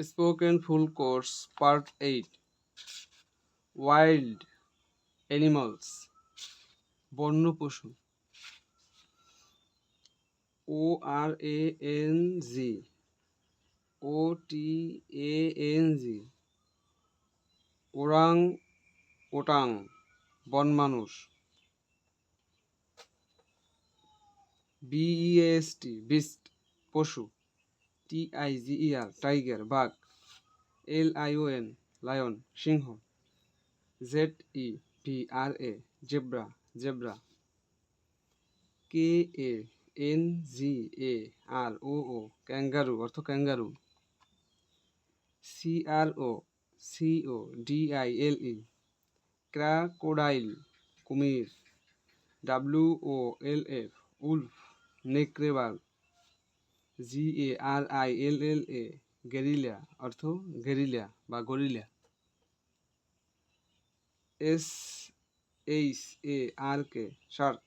Spoken full course part eight wild animals বন্য পশু O R A N G O T A N G orangutan বন মানুষ BEST beast পশু T I G E R tiger বাঘ L I O N lion Singh Z E V R A zebra zebra K A N G A R O O kangaroo অর্থ kangaroo C R O C O D I L E crocodile কুমির W O L F wolf নেকড়েবাল G A R I L L A gorilla, অর্থ gorilla বা gorilla. S H A R K shark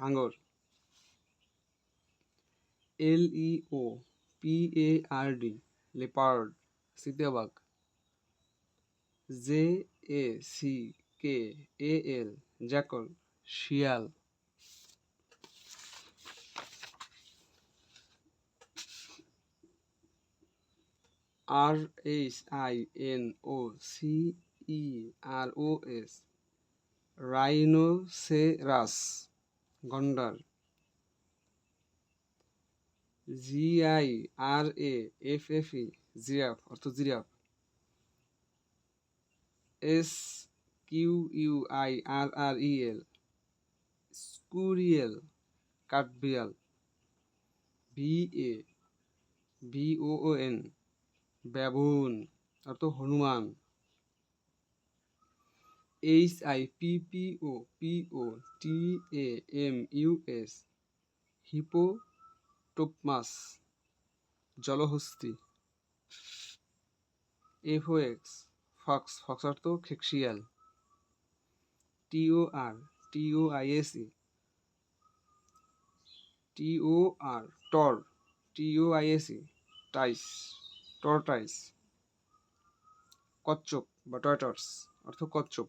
হাঙ্গর। L E O P A R D leopard চিতাবাঘ J A C K A L jackal, শিয়াল। R H I N O C E R O S rhinoceros গন্ডার G I R A F F E giraffe অর্থ giraffe S Q U I R R E L squirrel কাঠবিড়াল V A O O N baboon অর্থ Hanuman. H I P P O P O T A M U S hippopotamus জলহস্তি F O X fox fox অর্থ খেকশিয়াল টিও আর T O I A টিও আইএসই টিও আর tor T O I টিও আইএসই টাইস tortoise কচ্ছপ বা টয়টার্স অর্থ কচ্ছপ।